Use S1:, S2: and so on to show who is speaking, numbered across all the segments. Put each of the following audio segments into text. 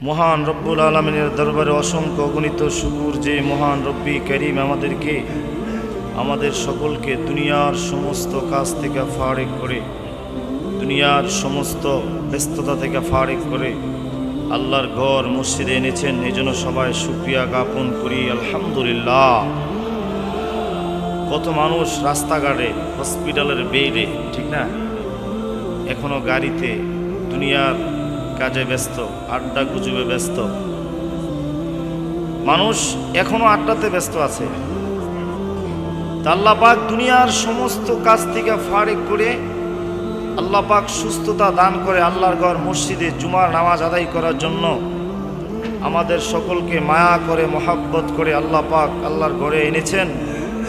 S1: মহান রব্বুল আলমিনের দরবারে অসংখ্য অগণিত শুকুর যে মহান রব্বি করিম আমাদেরকে, আমাদের সকলকে দুনিয়ার সমস্ত কাজ থেকে ফারেক করে, দুনিয়ার সমস্ত ব্যস্ততা থেকে ফারেক করে আল্লাহর ঘর মসজিদে এনেছেন। এই জন্য সবাই সুক্রিয়া জ্ঞাপন করি। আলহামদুলিল্লাহ। কত মানুষ রাস্তাঘাটে, হসপিটালের বেডে, ঠিক না? এখনও গাড়িতে, দুনিয়ার কাজে ব্যস্ত, আড্ডা গুজবে ব্যস্ত। মানুষ এখনও আড্ডাতে ব্যস্ত আছে। তা আল্লাহ পাক দুনিয়ার সমস্ত কাজ থেকে ফারেক করে আল্লাহ পাক সুস্থতা দান করে আল্লাহর ঘর মসজিদে জুমার নামাজ আদায় করার জন্য আমাদের সকলকে মায়া করে, মহাব্বত করে আল্লাহ পাক আল্লাহর ঘরে এনেছেন।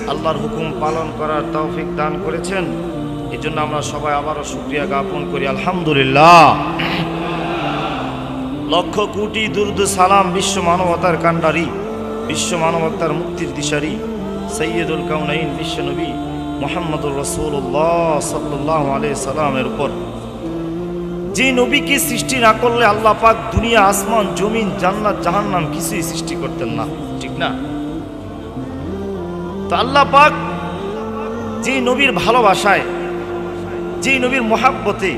S1: আল্লাহর হুকুম পালন করার তৌফিক দান করেছেন। এই জন্য আমরা সবাই আবারও শুক্রিয়া জ্ঞাপন করি। আলহামদুলিল্লাহ। লক্ষ কোটি দুর্দ সালাম বিশ্ব মানবতার কাণ্ডারি, বিশ্ব মানবতার মুক্তির দিশারি, সৈয়দুল কাউনাইন বিশ্বনবী মোহাম্মদুর রসুল্লাহ সাল্লাহ আলি সাল্লামের উপর। যে নবীকে সৃষ্টি না করলে আল্লাহ পাক দুনিয়া, আসমান, জমিন, জান্নাত, জাহান্নাম কিছুই সৃষ্টি করতেন না। ঠিক না? তো আল্লাহ পাক যে নবীর ভালোবাসায়, যে নবীর মহাব্বতে,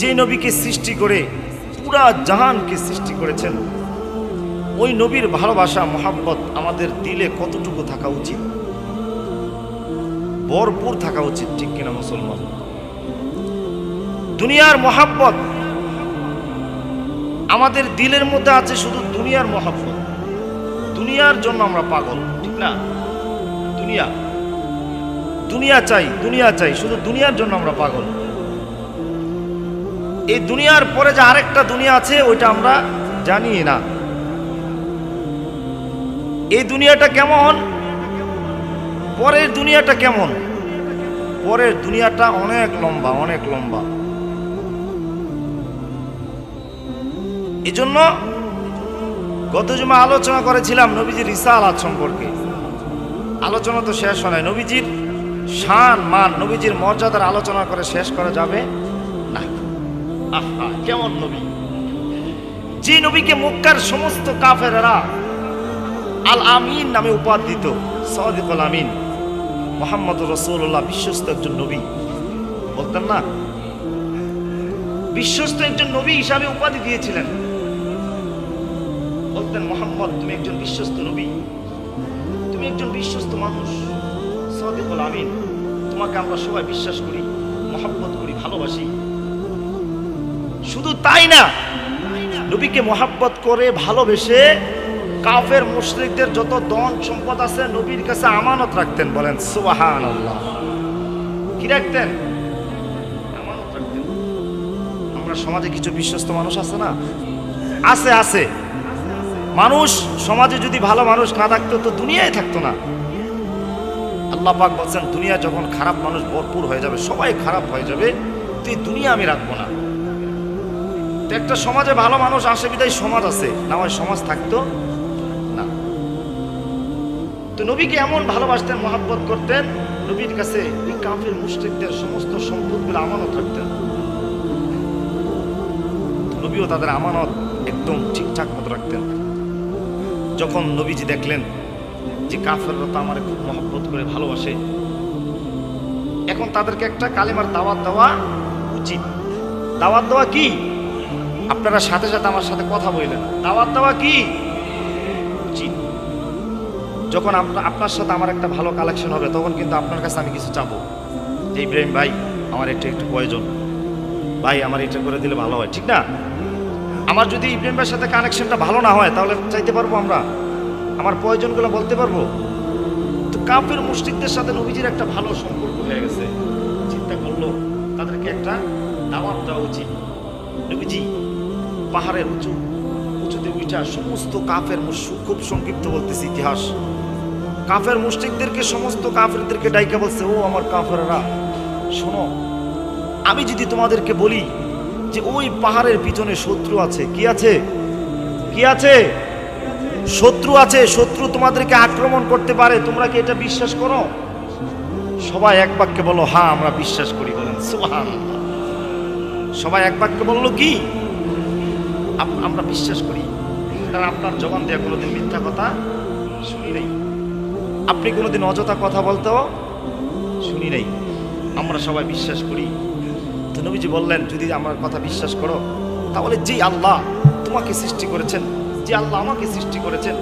S1: যে নবীকে সৃষ্টি করে পুরা জাহানকে সৃষ্টি করেছেন। ওই নবীর ভালোবাসা, মহাব্বত আমাদের দিলে কতটুকু থাকা উচিত? ভরপুর থাকা উচিত, ঠিক কিনা মুসলমান? দুনিয়ার মহাব্বত আমাদের দিলের মধ্যে আছে শুধু দুনিয়ার মহাব্বত। দুনিয়ার জন্য আমরা পাগল, ঠিক না? দুনিয়া। দুনিয়া চাই দুনিয়া চাই, শুধু দুনিয়ার জন্য আমরা পাগল। এই দুনিয়ার পরে যে আরেকটা দুনিয়া আছে, ওইটা আমরা জানি না। এই দুনিয়াটা কেমন? পরের দুনিয়াটা কেমন? পরের দুনিয়াটা অনেক লম্বা অনেক লম্বা। এই জন্য গত জমা আলোচনা করেছিলাম নবীজির রিসালাত সম্পর্কে। আলোচনা তো শেষ হয় নবীজির শান, মান, নবীজির মর্যাদার আলোচনা করে শেষ করা যাবে না। আহা, কেমন নবী? যে নবীকে মক্কার সমস্ত কাফেরেরা আল আমিন নামে উপাধি দিত সদিক আল আমিন। মোহাম্মদ রসুল্লাহ বিশ্বস্ত একজন নবী। বলতেন না? বিশ্বস্ত একজন নবী হিসাবে উপাধি দিয়েছিলেন। বলতেন, মোহাম্মদ, তুমি একজন বিশ্বস্ত নবী। তুমি একজন বিশ্বস্ত মানুষ। সদিক আল আমিন, তোমাকে আমরা সবাই বিশ্বাস করি। ভালোবাসি শুধু তাই না, নবীকে মহাব্বত করে ভালোবেসে কাফের মুশরিকদের যত দন সম্পদ আছে নবীর কাছে আমানত রাখতেন, বলেন সুবাহান কি রাখতেন? আমানত রাখতেন। আমরা সমাজে কিছু বিশ্বস্ত মানুষ আছে না? আছে আছে। মানুষ, সমাজে যদি ভালো মানুষ না থাকতো, তো দুনিয়ায় থাকতো না। আল্লাহ পাক বলছেন, দুনিয়া যখন খারাপ মানুষ ভরপুর হয়ে যাবে, সবাই খারাপ হয়ে যাবে তুই দুনিয়া আমি রাখব না। তো একটা সমাজে ভালো মানুষ আসে, বিদায় সমাজ আছে। না হয় সমাজ থাকতো, না। তো নবীকে এমন ভালোবাসতেন, মহাব্বত করতেন, নবীর কাছে ওই কাফের মুশ্রিকদের সমস্ত সম্পদগুলো আমানত রাখতেন। নবীও তাদের আমানত একদম ঠিকঠাক মতো রাখতেন। যখন নবীজি দেখলেন যে কাফেররা তো আমার খুব মহব্বত করে ভালোবাসে, এখন তাদেরকে একটা কালিমার দাওয়াত দেওয়া উচিত। দাওয়াত দেওয়া কি? আপনারা সাথে সাথে আমার সাথে কথা বললেন। দাওয়াত দেওয়া কি? উচিত যখন আপনা- আপনার সাথে আমার একটা ভালো কালেকশন হবে, তখন কিন্তু আপনার কাছে আমি কিছু চাবো। যে ইব্রাহিম ভাই, আমার এটা একটু প্রয়োজন। ভাই, আমার এটা করে দিলে ভালো হয়, ঠিক না? আমার যদি ইব্রাহিম ভাইয়ের সাথে কানেকশনটা ভালো না হয়, তাহলে চাইতে পারব আমরা? আমার প্রয়োজনগুলো বলতে পারব? তো কাপের মুষ্টিকদের সাথে নবীজির একটা ভালো সম্পর্ক হয়ে গেছে। চিন্তা করল, তাদেরকে একটা দাওয়াত দেওয়া উচিত। নবীজি পাহাড়ের উঁচু, উঁচুতে উইটা সমস্ত কাফের খুব সংক্ষিপ্ত বলতেছে ইতিহাস। কাফের মুষ্টিকদেরকে সমস্ত কাফেরদেরকে ডাইকা বলছে, ও আমার কাফেররা, শোনো, আমি যদি তোমাদেরকে বলি যে ওই পাহাড়ের পিছনে শত্রু আছে, কি আছে? কি আছে? শত্রু আছে, শত্রু তোমাদেরকে আক্রমণ করতে পারে, তোমরা কি এটা বিশ্বাস করো? সবাই এক বাক্যে বলো হ্যাঁ আমরা বিশ্বাস করি, বলেন সবাই এক বাক্যে বলল, কি? আমরা বিশ্বাস করি। কারণ আপনার জবান দেওয়া কোনোদিন মিথ্যা কথা শুনি নাই। আপনি কোনোদিন অযথা কথা বলতেও শুনি নাই। আমরা সবাই বিশ্বাস করি। তো নবীজি বললেন, যদি আমার কথা বিশ্বাস করো, তাহলে যে আল্লাহ তোমাকে সৃষ্টি করেছেন, যে আল্লাহ আমাকে সৃষ্টি করেছেন,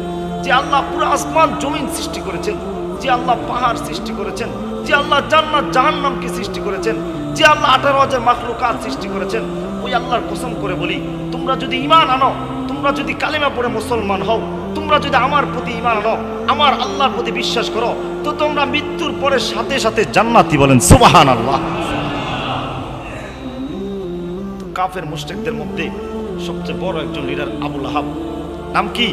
S1: যে আল্লাহ পুরো আসমান, জমিন সৃষ্টি করেছেন, যে আল্লাহ পাহাড় সৃষ্টি করেছেন, যে আল্লাহ জান্নাত, জাহান্নামকে সৃষ্টি করেছেন, যে আল্লাহ আঠারো হাজার মাখলুকাত সৃষ্টি করেছেন, ওই আল্লাহর কসম করে বলি তোমরা যদি ইমান আনো, তোমরা যদি কালেমা পড়ে মুসলমান হও, তোমরা যদি আমার প্রতি ইমান আনো, আমার আল্লাহর প্রতি বিশ্বাস করো, তো তোমরা মৃত্যুর পরে সাথে সাথে জান্নাতি বলেন সুবাহান আল্লাহ কাফের মুশরিকদের মধ্যে সবচেয়ে বড় একজন লিডার আবুল আহাব। নাম কি?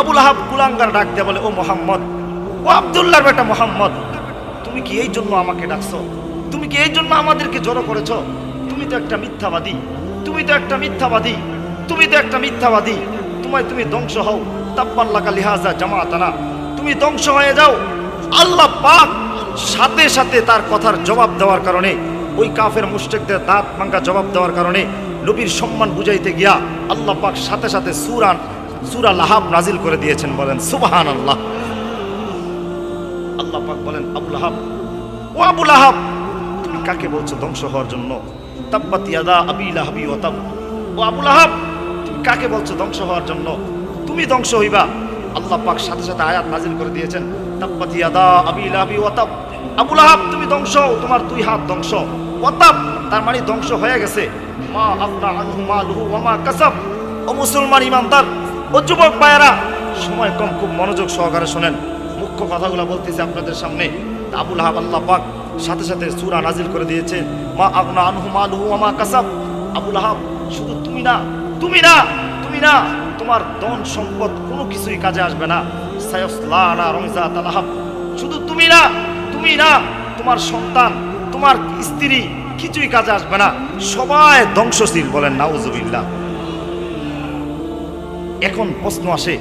S1: আবুল আহাব কুলাঙ্গার ডাক দেয়া বলে, ও মোহাম্মদ, ও আব্দুল্লাহর বেটা মোহাম্মদ, তুমি কি এই জন্য আমাকে ডাকছো? তুমি কি এই জন্য আমাদেরকে জড়ো করেছ? তুমি তো একটা মিথ্যাবাদী। তুমি তো একটা মিথ্যাবাদী। তুমি তো একটা মিথ্যাবাদী। তোমায় তুমি ধ্বংস হও। তাপ্পাল্লাকা লিহাজা জামাতানা। তুমি ধ্বংস হয়ে যাও। আল্লাহ পাক সাথে সাথে তার কথার জবাব দেওয়ার কারণে, ওই কাফের মুশরিকদের দাঁত ভাঙ্গা জবাব দেওয়ার কারণে, নবীর সম্মান বুঝাইতে গিয়া আল্লাহ পাক সাথে সাথে সুরান সুরা লাহাব নাজিল করে দিয়েছেন বলেন সুবহান আল্লাহ আল্লাহ পাক বলেন, আবুল আহাব ও আবুল আহাব তুমি কাকে বলছো ধ্বংস হওয়ার জন্য? তাব্বাত ইয়াদা আবি লাহাবি ওয়া ও আবুল আহাব তুমি কাকে বলছো ধ্বংস হওয়ার জন্য? তুমি ধ্বংস হইবা। আল্লাহ পাক সাথে সাথে আয়াত নাজিল করে দিয়েছেন, তাব্বাত ইয়াদা আবি লাহাবি ওয়া তাব। আবুল আহাব তুমি ধ্বংস, তোমার দুই হাত ধ্বংস। ওয়াতাব তার মানে ধ্বংস হয়ে গেছে। মা আফনা আনহু মালুহু ওয়া মা কাসাব। ও মুসলমান ইমানদার, ও যুবক ভাইয়েরা, সময় কম খুব মনোযোগ সহকারে শোনেন। মুখ্য কথাগুলো বলতেছি আপনাদের সামনে। আবুল হাব আল্লাহ পাক সাথে সাথে সূরা নাজিল করে দিয়েছে, মা আগনা আনহু মালুহু ওয়া মা কাসাব। আবুল হাব শুধু তুমি না তুমি না তুমি না, তোমার ধন সম্পদ কোনো কিছুই কাজে আসবে না। সায়সলা না রমজা তালাহাব। শুধু তুমি না তুমি না, তোমার সন্তান, তোমার স্ত্রী কিছুই কাজে আসবে না। সবাই ধ্বংসশীল বলেন, নাউজুবিল্লাহ। এখন প্রশ্ন আসে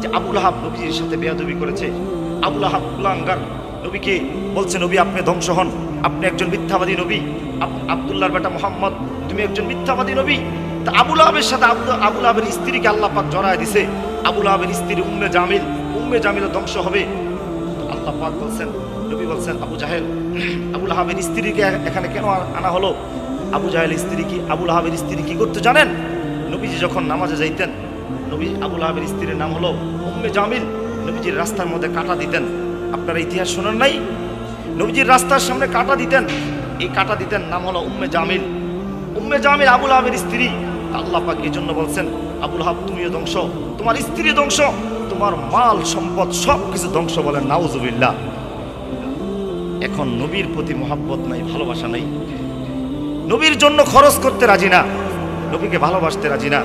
S1: যে আবুল আহাব নবীর সাথে বেয়াদবি করেছে। আবুল আহাব কুলাঙ্গার নবীকে বলছে, নবী, আপনি ধ্বংস হন। আপনি একজন মিথ্যাবাদী নবী। আব- আব্দুল্লাহর বেটা মোহাম্মদ, তুমি একজন মিথ্যাবাদী নবী। তা আবুল আহাবের সাথে আবুল আহাবের স্ত্রীকে আল্লাহ পাক জড়ায় দিছে। আবুল আহাবের স্ত্রী উম্মে জামিল, উম্মে জামিলও ধ্বংস হবে। আল্লাহ পাক বলছেন, নবী বলছেন, আবু জাহেল আবুল আহাবের স্ত্রীকে এখানে কেন আনা হলো? আবু জাহেল স্ত্রী কি আবুল আহাবের স্ত্রী কি করতে জানেন? নবীজি যখন নামাজে যাইতেন, নবী আবুল আহাবের স্ত্রীর নাম হলো উম্মে জামিল। নবীজির রাস্তার মধ্যে কাটা দিতেন। আপনারা ইতিহাস শোনেন নাই? নবীজির রাস্তার সামনে কাটা দিতেন। এই কাটা দিতেন নাম হলো উম্মে জামিল। উম্মে জামিল আবুল আহাবের স্ত্রী। আল্লাহ পাক জন্য বলছেন, আবুল হাব তুমিও ধ্বংস। তোমার স্ত্রী ধ্বংস। তোমার মাল, সম্পদ সব কিছু ধ্বংস বলেন। নাউজুবিল্লাহ। এখন নবীর প্রতি মহাব্বত নাই, ভালোবাসা নাই। নবীর জন্য খরচ করতে রাজি না। নবীকে ভালোবাসতে রাজি না।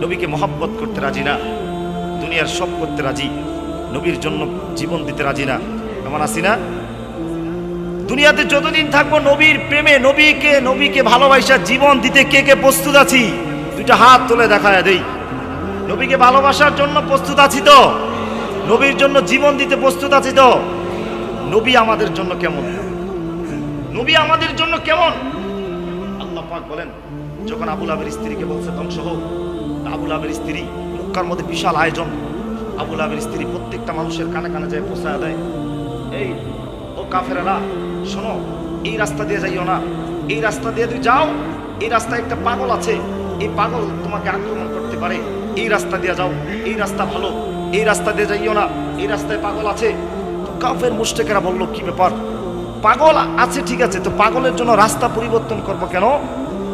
S1: নবীকে মহাব্বত করতে রাজি না। দুনিয়ার সব করতে রাজি। নবীর জন্য জীবন দিতে রাজি না। এমন আছি না? দুনিয়াতে যতদিন থাকব নবীর প্রেমে, নবীকে নবীকে ভালোবাসা, জীবন দিতে কে কে প্রস্তুত আছি? দুইটা হাত তুলে দেখায় দেই। নবীকে ভালোবাসার জন্য প্রস্তুত আছি তো? নবীর জন্য জীবন দিতে প্রস্তুত আছি তো? নবী আমাদের জন্য কেমন? নবী আমাদের জন্য কেমন? আল্লাহ পাক বলেন, যখন আবুল আবের স্ত্রীকে বলছে, ধ্বংস হোক। আবুল আবের স্ত্রী মক্কার মধ্যে বিশাল আয়োজন। আবুল আবের স্ত্রী প্রত্যেকটা মানুষের কানে কানে যায়, পোষায় দেয়। এই, ও কাফেরারা, শোনো, এই রাস্তা দিয়ে যাইও না। এই রাস্তা দিয়ে তুই যাও, এই রাস্তায় একটা পাগল আছে। এই পাগল তোমাকে আক্রমণ করতে পারে। এই রাস্তা দিয়ে যাও, এই রাস্তা ভালো। এই রাস্তা দিয়ে যাইও না, এই রাস্তায় পাগল আছে। কাফের মুষ্টেকেরা বলল, কি ব্যাপার? পাগল আছে, ঠিক আছে, তো পাগলের জন্য রাস্তা পরিবর্তন করব কেন?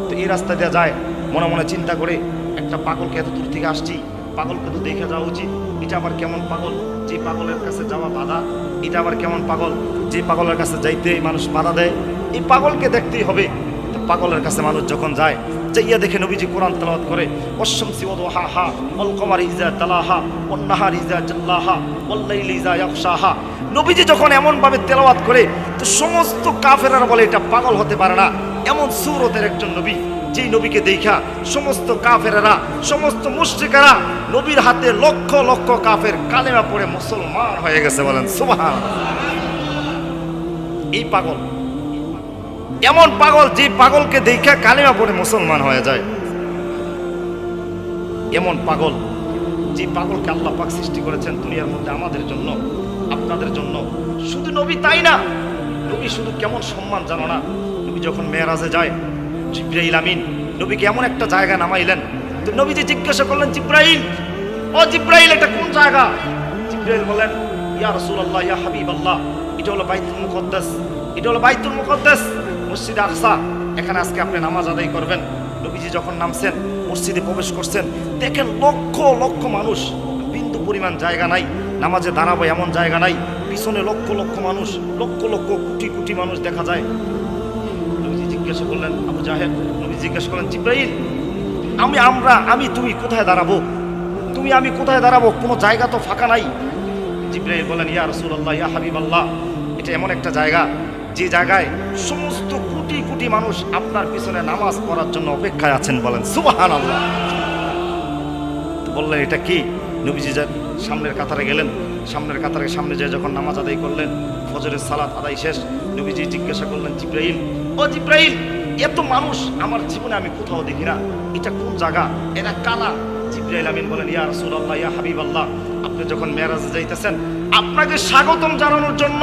S1: তো এই রাস্তা দিয়ে যায়। মনে মনে চিন্তা করে, একটা পাগলকে এত দূর থেকে আসছি, পাগলকে তো দেখে যাওয়া উচিত। এটা আবার কেমন পাগল? যে পাগলের কাছে যাওয়া বাধা, এটা আবার কেমন পাগল? যে পাগলের কাছে যাইতে মানুষ বাধা দেয়, এই পাগলকে দেখতেই হবে। পাগলের কাছে মানুষ যখন যায়, যাইয়া দেখে নবীজি কোরআন তেলাওয়াত করে অশমসি ওদোহা হা অল কমার ইজা তালাহা অন্নাহার ইজা জাল্লাহা অল্লাইল ইজা ইয়াকশাহা নবীজি যখন এমনভাবে তেলাওয়াত করে, তো সমস্ত কাফেরারা বলে, এটা পাগল হতে পারে না। এমন সুরতের একজন নবী যেই নবীকে দেখা, সমস্ত কাফেরেরা, সমস্ত মুশ্রিকেরা নবীর হাতে লক্ষ লক্ষ কাফের কালেমা পড়ে মুসলমান হয়ে গেছে বলেন সুবহান এই পাগল, এমন পাগল যে পাগলকে দেখা কালেমা পড়ে মুসলমান হয়ে যায়। এমন পাগল যে পাগলকে আল্লাহ পাক সৃষ্টি করেছেন দুনিয়ার মধ্যে আমাদের জন্য, আপনাদের জন্য। শুধু নবী তাই না, নবী শুধু কেমন সম্মান জানো না? নবী যখন মেয়েরাজে যায় জিব্রাইল আমিন, নবীকে এমন একটা জায়গা নামাইলেন। তো নবীজি জিজ্ঞাসা করলেন, জিব্রাইল, ও জিব্রাইল, এটা কোন জায়গা? জিব্রাইল বলেন ইয়া রাসূলুল্লাহ, ইয়া হাবিবাল্লাহ, এটা হলো বাইতুল মুকদ্দাস, এটা হলো বাইতুল মুকদ্দাস, মসজিদে আকসা, এখানে আজকে আপনি নামাজ আদায় করবেন। নবীজি যখন নামছেন, মসজিদে প্রবেশ করছেন, দেখেন লক্ষ লক্ষ মানুষ, বিন্দু পরিমাণ জায়গা নাই, নামাজে দাঁড়াবো এমন জায়গা নাই, পিছনে লক্ষ লক্ষ মানুষ, লক্ষ লক্ষ কোটি কোটি মানুষ দেখা যায়। জিজ্ঞাসা করলেন, আবু জাহেদ নবী জিজ্ঞাসা করলেন, জিব্রাইল, আমি, আমরা, আমি তুমি কোথায় দাঁড়াবো? তুমি, আমি কোথায় দাঁড়াবো? কোনো জায়গা তো ফাঁকা নাই? জিব্রাইল বলেন ইয়া রাসূলুল্লাহ, ইয়া হাবিবাল্লাহ, এটা এমন একটা জায়গা, যে জায়গায় সমস্ত কোটি কোটি মানুষ আপনার পিছনে নামাজ পড়ার জন্য অপেক্ষায় আছেন বলেন, সুবহানাল্লাহ। তো বললেন, এটা কি? নবীজি সামনের কাতারে গেলেন সামনের কাতারে সামনে যে যখন নামাজ আদায় করলেন, ফজরের সালাত আদায় শেষ, নবীজি জিজ্ঞাসা করলেন, জিব্রাইল, ও জিব্রাইল, এত মানুষ আমার জীবনে আমি কোথাও দেখি না। এটা কোন জায়গা? এরা কালা জিব্রাইল আমিন বলেন, ইয়া রাসূলুল্লাহ, ইয়া হাবিবাল্লাহ, আপনি যখন মেরাজে যাইতেছেন, আপনাকে স্বাগতম জানানোর জন্য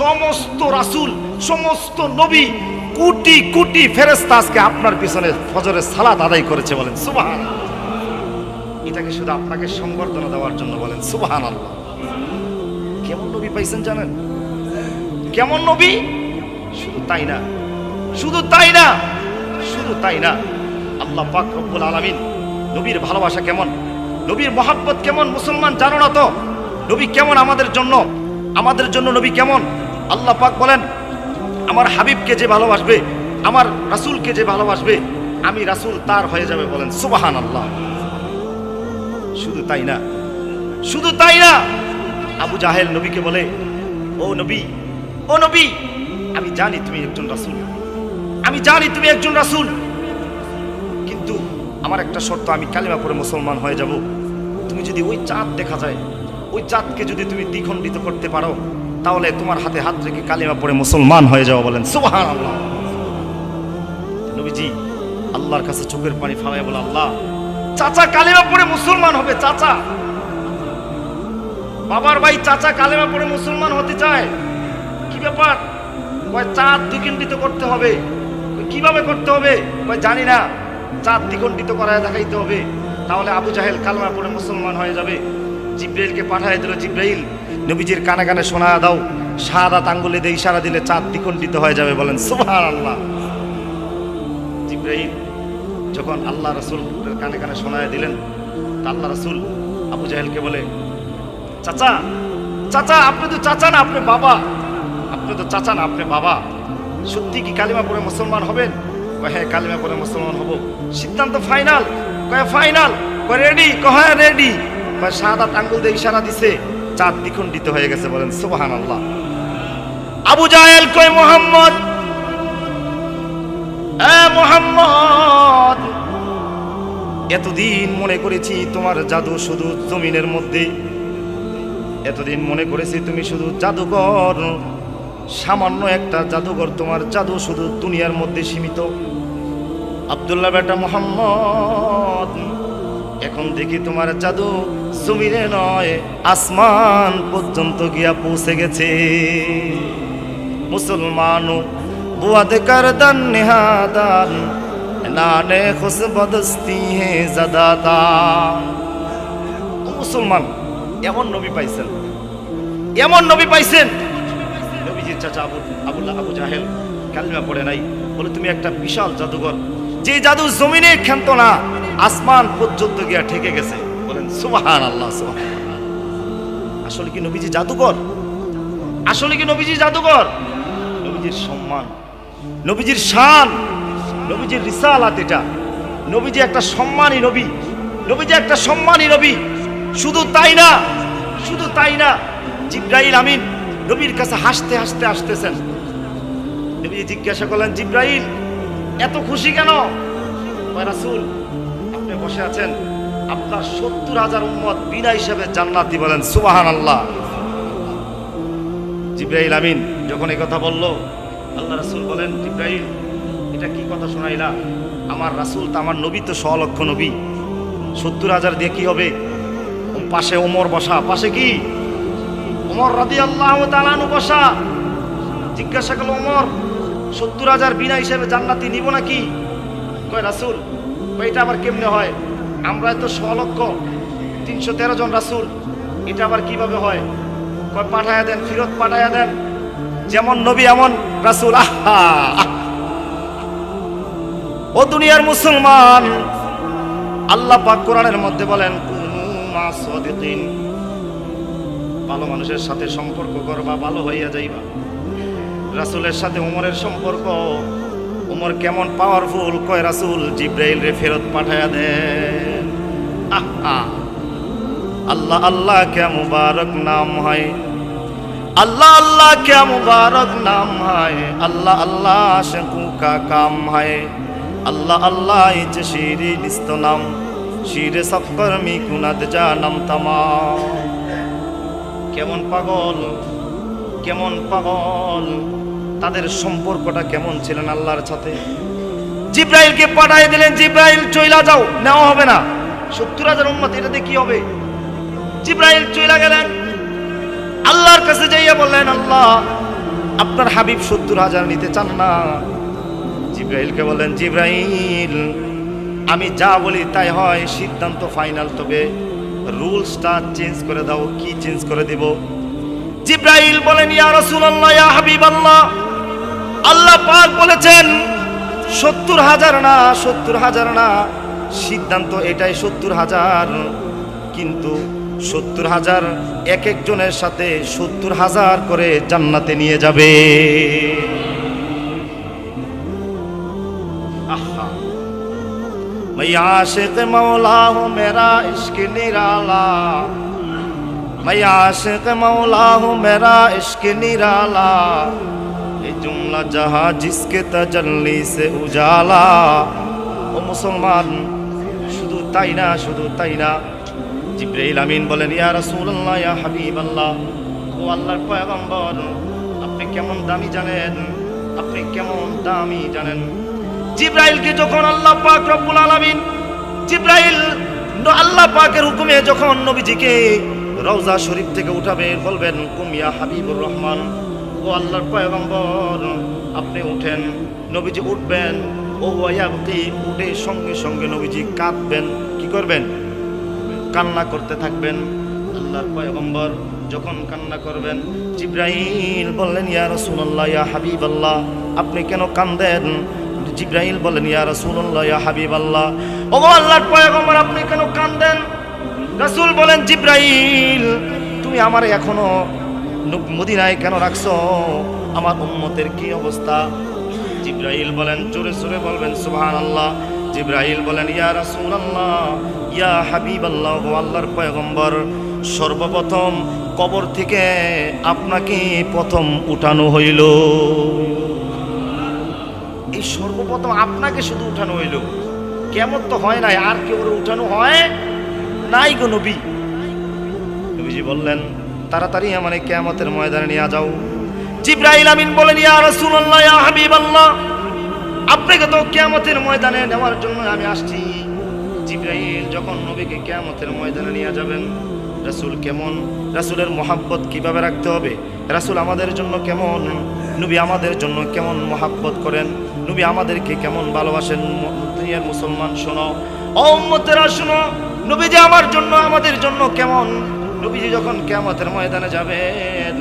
S1: সমস্ত রাসূল, সমস্ত নবী, কোটি কোটি ফেরেশতা আজকে আপনার পিছনে ফজরের সালাত আদায় করেছে বলেন, সুবহানাল্লাহ। এটাকে শুধু আপনাকে সংবর্ধনা দেওয়ার জন্য বলেন সুবাহান আল্লাহ কেমন নবী পাইছেন জানেন? কেমন নবী? শুধু তাই না। শুধু তাই না। শুধু তাই না। আল্লাহ পাক রব্বুল আলামিন নবীর ভালোবাসা কেমন? নবীর মহাব্বত কেমন? মুসলমান জানো না তো? নবী কেমন আমাদের জন্য? আমাদের জন্য নবী কেমন? আল্লাহ পাক বলেন, আমার হাবিবকে যে ভালোবাসবে, আমার রাসূলকে যে ভালোবাসবে, আমি রাসূল তার হয়ে যাবে, বলেন। সুবাহান আল্লাহ শুধু তাই না। শুধু তাই না। আবু জাহেল নবীকে বলে, ও নবী ও নবী, আমি জানি তুমি একজন রাসূল। আমি জানি তুমি একজন রাসুল। কিন্তু আমার একটা শর্ত, আমি কালিমা পরে মুসলমান হয়ে যাব। তুমি যদি ওই চাঁদ দেখা যায়, ওই চাঁদকে যদি তুমি দ্বিখণ্ডিত করতে পারো, তাহলে তোমার হাতে হাত রেখে কালিমা পরে মুসলমান হয়ে যাও বলেন, সুবহানাল্লাহ। নবীজি, আল্লাহর কাছে চোখের পানি ফালাই বলে, আল্লাহ, চাচা কালেমা পরে মুসলমান হবে, চাচা। বাবার ভাই চাচা কালেমা পড়ে মুসলমান হতে চায়। কি ব্যাপার? কয়, চাঁদ দ্বিখণ্ডিত করতে হবে। কীভাবে করতে হবে? কয়, জানি না। চাঁদ দ্বিখণ্ডিত করায় দেখাইতে হবে। তাহলে আবু জাহেল কালেমা পড়ে মুসলমান হয়ে যাবে। জিব্রাইলকে পাঠায় দিল জিব্রাইল। নবীজির কানে কানে শোনা দাও। সাদা আঙ্গুলে দিয়ে ইশারা দিলে চাঁদ দ্বিখণ্ডিত হয়ে যাবে বলেন, সুবহানাল্লাহ। জিব্রাইল যখন আল্লাহ রসুল কানে কানে শোনায় দিলেন, তা আল্লাহ রসুল আবু জাহেলকে বলে চাচা চাচা, আপনি তো চাচা না, আপনি বাবা। আপনি তো চাচা না, আপনি বাবা। সত্যি কি কালিমা পরে মুসলমান হবেন? হ্যাঁ কালিমা পরে মুসলমান হব। সিদ্ধান্ত ফাইনাল কয় ফাইনাল কয় রেডি কয় রেডি কয় সাদা আঙ্গুল দিয়ে ইশারা দিছে। চাঁদ দ্বিখণ্ডিত হয়ে গেছে বলেন সুবাহান আল্লাহ আবু জাহেল কয়, মোহাম্মদ মোহাম্মদ, এতদিন মনে করেছি তোমার জাদু শুধু জমিনের মধ্যে এতদিন মনে করেছি তুমি শুধু জাদুঘর। সামান্য একটা জাদুঘর, তোমার জাদু শুধু দুনিয়ার মধ্যে সীমিত। আবদুল্লাহ বেটা মোহাম্মদ, এখন দেখি তোমার জাদু জমিরে নয়, আসমান পর্যন্ত গিয়া পৌঁছে গেছে। মুসলমান দান মুসলমান এমন নবী পাইছেন। এমন নবী পাইছেন। নবীজির চাচা আবু আবুল্লাহ আবু জাহেল কালিমা পড়ে নাই। বলে, তুমি একটা বিশাল জাদুঘর। যে জাদু জমিনে ক্ষান্ত না, আসমান পর্যন্ত গিয়া ঠেকে গেছে। বলেন সুবাহান আল্লাহ আসলে কি নবীজি জাদুঘর? আসলে কি নবীজি জাদুঘর? নবীজির সম্মান, নবীজির শান, নবীজির রিসালাত এটা। নবীজি একটা সম্মানী নবী, নবীজি একটা সম্মানী নবী। শুধু তাই না, শুধু তাই না, জিব্রাইল আমিন নবীর কাছে হাসতে হাসতে আসতেছেন। নবী জিজ্ঞাসা করলেন, জিব্রাইল, এত খুশি কেন? রাসূল, আপনি বসে আছেন। আপনার সত্তর হাজার উম্মত বিনা হিসাবে জান্নাতি বলেন সুবাহান আল্লাহ জিব্রাইল আমিন যখন এই কথা বলল, আল্লাহ রাসূল বলেন, জিব্রাইল, এটা কি কথা শোনাইলা? আমার রাসূল তো আমার নবী তো সলক্ষ নবী। সত্তর হাজার দিয়ে কি হবে? পাশে ওমর বসা। পাশে কি? ওমর রাদি আল্লাহ তালানু বসা। জিজ্ঞাসা করল, ওমর, সত্তর হাজার বিনা হিসেবে জান্নাতি নিব নাকি? কয়, রাসুল এটা আবার কেমনে হয়? আমরা তো ছ লক্ষ তিনশো তেরো জন রাসুল, এটা আবার কীভাবে হয়? কয়, পাঠায়া দেন, ফিরত পাঠায়া দেন। যেমন নবী, এমন রাসুল। আহা! ও দুনিয়ার মুসলমান, আল্লাহ পাক কোরআনের মধ্যে বলেন ভালো মানুষের সাথে সম্পর্ক করবা, ভালো হইয়া যাইবা। রাসুলের সাথে উমরের সম্পর্ক, উমর কেমন পাওয়ারফুল কয় রাসুল, জিব্রাইল রে ফেরত পাঠায়া দেন আল্লাহ আল্লাহ, কে মুবারক নাম হয়। আল্লাহ আল্লাহ, কে মুবারক নাম হয়। আল্লাহ আল্লাহ শকু কা কাম হয়। আল্লাহ আল্লাহ ইচ শিরিন নাম শির সফর মি কুনাদ জানম তামা। কেমন পাগল কেমন পাগল, তাদের সম্পর্কটা কেমন ছিলেন আল্লাহর সাথে? জিব্রাইলকে পাঠাই দিলেন, জিব্রাইল চইলা যাও, নেওয়া হবে না। সত্তর হাজার উম্মত এটাতে কি হবে? জিব্রাইল চইলা গেলেন। আল্লাহর কাছে যাইয়া বললেন, আল্লাহ, আপনার হাবিব সত্তর হাজার নিতে চান না। জিব্রাইলকে বললেন, জিব্রাইল আমি যা বলি তাই হয়, সিদ্ধান্ত ফাইনাল তবে রুলসটা চেঞ্জ করে দাও, কি চেঞ্জ করে দিব? জিব্রাইল বলেন, ইয়া রাসূলুল্লাহ, ইয়া হাবিবাল্লাহ। আল্লাহ পাক বলেছেন, সত্তর হাজার না, সত্তর হাজার না। সিদ্ধান্ত এটাই সত্তর হাজার, কিন্তু সত্তর হাজার এক একজনের সাথে সত্তর হাজার করে জান্নাতে নিয়ে যাবে। मैं आशिक मौला हूँ मेरा इश्क निराला मैं आशिक मौला हूँ मेरा इश्क निराला ये जुमला जहाँ जिसके तजल्ली से उजाला ও মুসলমান শুধু তাই না শুধু তাই না জিব্রাইল আমিন বলেন ইয়া রাসূলুল্লাহ ইয়া হাবিবাল্লাহ ও আল্লাহর পয়গম্বর আপনি কেমন দামি জানেন আপনি কেমন দামি জানেন জিব্রাইলকে যখন আল্লাহ পাক রব্বুল আলামিন, জিব্রাইল আল্লাহ পাকের হুকুমে যখন নবীজিকে রওজা শরীফ থেকে উঠাবে, বলবেন কুমিয়া হাবিবুর রহমান, ও আল্লাহর পয়গম্বর, আপনি উঠেন। নবীজি উঠবেন, ও ওয়াবতি উঠে সঙ্গে সঙ্গে নবীজি কাঁদবেন। কি করবেন? কান্না করতে থাকবেন। আল্লাহর পয়গম্বর যখন কান্না করবেন জিব্রাহিল বললেন, ইয়া রাসূলুল্লাহ, ইয়া হাবিবাল্লাহ, আপনি কেন কান্দেন? জিব্রাহিল বলেন, ইয়া রাসূলুল্লাহ, ইয়া হাবিবাল্লাহ ও আল্লাহর পয়গম্বর, আপনি কেন কান্দেন? রাসূল বলেন জিব্রাহিল তুমি আমার এখনও মদিনায় কেন রাখছো? আমার উম্মতের কি অবস্থা? জিব্রাইল বলেন, জোরে জোরে বলবেন, সুবহানাল্লাহ। জিব্রাইল বলেন, ইয়া রাসূলুল্লাহ, ইয়া হাবিবাল্লাহ ও আল্লাহর পয়গম্বর, সর্বপ্রথম কবর থেকে আপনাকে প্রথম উঠানো হইল। এই সর্বপ্রথম আপনাকে শুধু উঠানো হইল। কেমন তো হয় নাই, আর কেউ উঠানো হয় নাই গো নবী। নবীজি বললেন, তাড়াতাড়ি আমারে কেয়ামতের ময়দানে নিয়ে যাও। জিব্রাইল আমিন বলেন, ইয়া রাসূলুল্লাহ, ইয়া হাবিবাল্লাহ, আপনাকে তো কেয়ামতের ময়দানে নেওয়ার জন্য আমি আসছি। জিব্রাইল, যখন নবীকে কেয়ামতের ময়দানে নিয়ে যাবেন, রাসূল কেমন? রাসূলের মোহাব্বত কীভাবে রাখতে হবে? রাসূল আমাদের জন্য কেমন? নবী আমাদের জন্য কেমন মোহাব্বত করেন? নবী আমাদেরকে কেমন ভালোবাসেন? দুনিয়ার মুসলমান, শোনো। ও উম্মতেরা, শোনো। নবীজি আমার জন্য, আমাদের জন্য কেমন? নবীজি যখন কেয়ামতের ময়দানে যাবেন,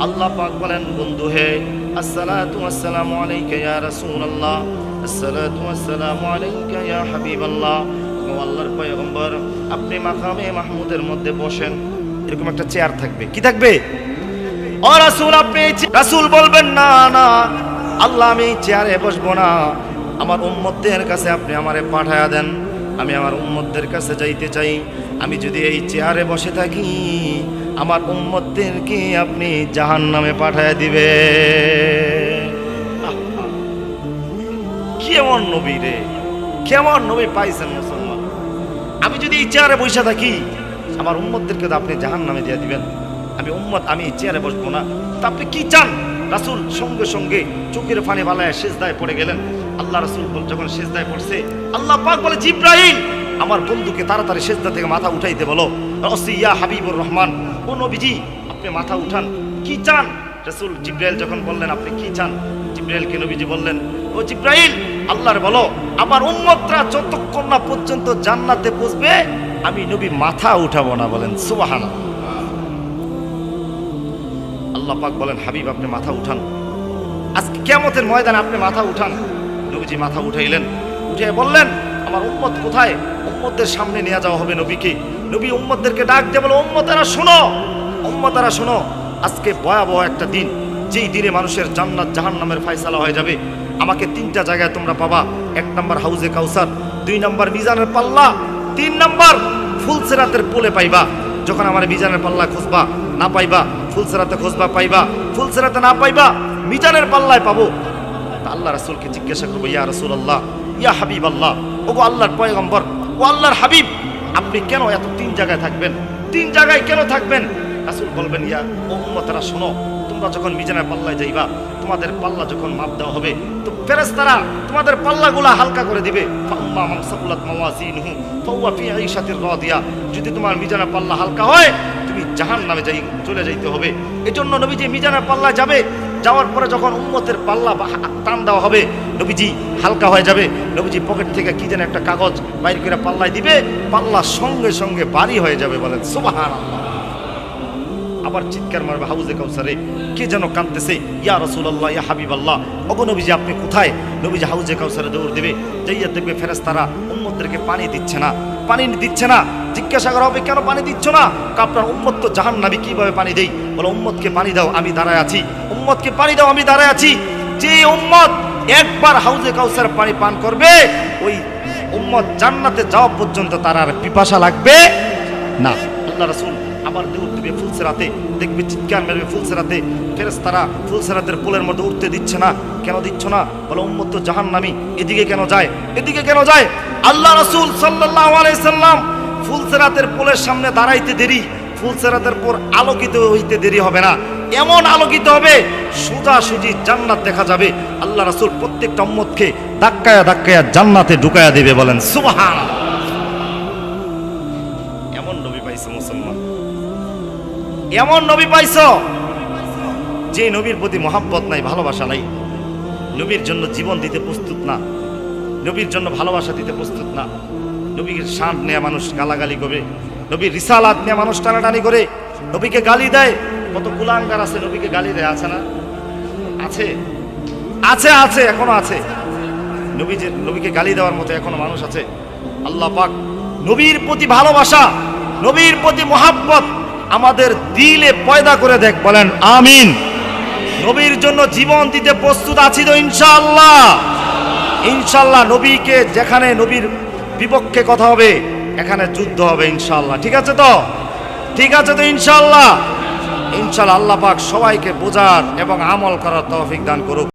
S1: আল্লাহ পাক বলেন, বন্ধু হে, আসসালাতু আসসালামু আলাইকা ইয়া রাসূলুল্লাহ, আসসালাতু আসসালামু আলাইকা ইয়া হাবিবাল্লাহ। ও আল্লাহর পয়গম্বর, আপনি মাকামে মাহমুদের মধ্যে বসেন। এরকম একটা চেয়ার থাকবে। কি থাকবে? ও রাসূল, আপনি রাসূল বলবেন, না না আল্লাহ, আমি চেয়ারে বসবো না। আমার উম্মতদের কাছে আপনি আমারে পাঠায়া দেন। আমি আমার উম্মতদের কাছে যাইতে চাই। আমি যদি এই চেয়ারে বসে থাকি, আমার উম্মতদেরকে আপনি জাহান নামে পাঠায়া দিবে। কেমন নবী রে? কেমন নবী পাইছেন মুসলমান? আমি যদি এই চেয়ারে বসে থাকি, আমার উম্মতদেরকে তো আপনি জাহান নামে দিয়ে দিবেন। আমি উম্মত, আমি এই চেয়ারে বসবো না। তা আপনি কি চান? রাসূল সঙ্গে সঙ্গে চোখের পানি বালায় শেষদায় পড়ে গেলেন। আল্লাহ রাসূল যখন শেষদায় পড়ছে, আল্লাহ পাক বলে জিব্রাহিম আমার বন্ধুকে তাড়াতাড়ি সেজদা থেকে মাথা উঠাইতে বলো। অসি ইয়া হাবিবুর রহমান, ও নবীজি, আপনি মাথা উঠান। কি চান? রসুল জিব্রাইল যখন বললেন, আপনি কি চান? জিব্রাইলকে নবীজি বললেন, ও জিব্রাইল, আল্লাহর বলো, আমার উম্মতরা যতক্ষণ না পর্যন্ত জান্নাতে পৌঁছবে, আমি নবী মাথা উঠাবো না বলেন, সুবহানাল্লাহ। আল্লাহ পাক বলেন, হাবিব, আপনি মাথা উঠান। আজকে কেমতের ময়দানে আপনি মাথা উঠান। নবীজি মাথা উঠাইলেন উঠে বললেন, আমার উম্মত কোথায়? উম্মতদের সামনে নিয়ে যাওয়া হবে নবীকে। নবী উম্মতদেরকে ডাক দিয়ে বলো, উম্মতেরা শোনো উম্মতেরা শোনো, আজকে ভয়াবহ একটা দিন। যেই দিনে মানুষের জান্নাত জাহান্নামের ফয়সালা হয়ে যাবে। আমাকে তিনটা জায়গায় তোমরা পাবা। এক নম্বর হাউজে কাউসার, দুই নম্বর মিজানের পাল্লা, তিন নম্বর ফুলসেরাতের পোলে পাইবা। যখন আমার মিজানের পাল্লা খুঁজবা, না পাইবা ফুলসেরাতে খোঁজবা পাইবা, ফুলসেরাতে না পাইবা, মিজানের পাল্লায় পাবো। আল্লাহ রাসুলকে জিজ্ঞাসা করব, ইয়া রাসুল আল্লাহ ইয়া হাবিব আল্লাহ ওগো আল্লাহর পয়গম্বর, ও আল্লাহর হাবিব, আপনি কেন এত তিন জায়গায় থাকবেন? তিন জায়গায় কেন থাকবেন? রাসূল বলবেন, ইয়া ও উম্মতেরা, শোনো তোমরা যখন মিজানের পাল্লায় যাইবা, তোমাদের পাল্লা যখন মাপ দেওয়া হবে, তো ফেরেশতারা তোমাদের পাল্লাগুলা হালকা করে দিবে। যদি তোমার মিজানের পাল্লা হালকা হয়, তুমি জাহান নামে যাই, চলে যাইতে হবে। এজন্য নবীজি মিজানের পাল্লা যাবে। যাওয়ার পরে যখন উম্মতের পাল্লা টান দেওয়া হবে, নবীজি হালকা হয়ে যাবে। নবীজি পকেট থেকে কি যেন একটা কাগজ বাইর করে পাল্লায় দিবে। পাল্লা সঙ্গে সঙ্গে বাড়ি হয়ে যাবে বলেন সুবাহান আবার চিৎকার মারবে, হাউজে কাউসারে। কে যেন কাঁদতেছে, ইয়া রসুল্লাহ ইয়া হাবিব আল্লাহ অগো নবীজি, আপনি কোথায়? নবীজি হাউজে কাউসারে দৌড় দেবে। যাইয়া দেখবে ফেরাজ ফেরেস্তারা উম্মতদেরকে পানি দিচ্ছে না। পানি দিচ্ছে না। জিজ্ঞাসা করা হবে, কেন পানি দিচ্ছ না? আপনার উম্মত তো জাহান নাবি কীভাবে পানি দেই বলো, উম্মতকে পানি দাও, আমি দাঁড়ায় আছি। উম্মতকে পানি দাও, আমি দাঁড়ায় আছি। যে উম্মত একবার হাউজে কাউসার পানি পান করবে, ওই উম্মত জান্নাতে যাওয়া পর্যন্ত তার আর পিপাসা লাগবে না। আল্লাহ রাসূল আবার দৌড় দিবে ফুলসেরাতে দেখবে চিৎকার মেরবে ফুলসেরাতে ফেরেশতারা ফুলসেরাতের পোলের মধ্যে উঠতে দিচ্ছে না। কেন দিচ্ছ না? বলে, উম্মত তো জাহান্নামী। এদিকে কেন যায়? এদিকে কেন যায়? আল্লাহ রাসূল সাল্লাল্লাহু আলাইহি সাল্লাম ফুলসেরাতের পোলের সামনে দাঁড়াইতে দেরি ফুলসেরাতের পর আলোকিত হইতে দেরি হবে না। এমন আলোকিত হবে সোজা সুজি জান্নাত দেখা যাবে। আল্লাহ রাসূল প্রত্যেকটা উম্মতকে ধাক্কায়া ধাক্কায়া জান্নাতে ঢুকায়া দেবে বলেন সুবহান এমন নবী পাইছ যে নবীর প্রতি মহাব্বত নাই, ভালোবাসা নাই। নবীর জন্য জীবন দিতে প্রস্তুত না। নবীর জন্য ভালোবাসা দিতে প্রস্তুত না। নবীর শান নেয়া মানুষ গালাগালি করবে। নবীর রিসালাত নেয়া মানুষ টানাটানি করে। নবীকে গালি দেয়। কত কুলাঙ্গার আছে, নবীকে গালি দেয়, আছে না? আছে। আছে আছে, এখনও আছে। নবী যে নবীকে গালি দেওয়ার মতো এখনও মানুষ আছে। আল্লাহ পাক নবীর প্রতি ভালোবাসা, নবীর প্রতি মোহাব্বত আমাদের দিলে পয়দা করে দেখ, বলেন আমিন। নবীর জন্য জীবন দিতে প্রস্তুত আছি তো ইনশাল্লাহ ইনশাল্লাহ নবীকে যেখানে নবীর বিপক্ষে কথা হবে, এখানে যুদ্ধ হবে ইনশাল্লাহ ঠিক আছে তো? ঠিক আছে তো ইনশাল্লাহ ইনশাল্লাহ আল্লাহ পাক সবাইকে বোঝার এবং আমল করার তৌফিক দান করুক।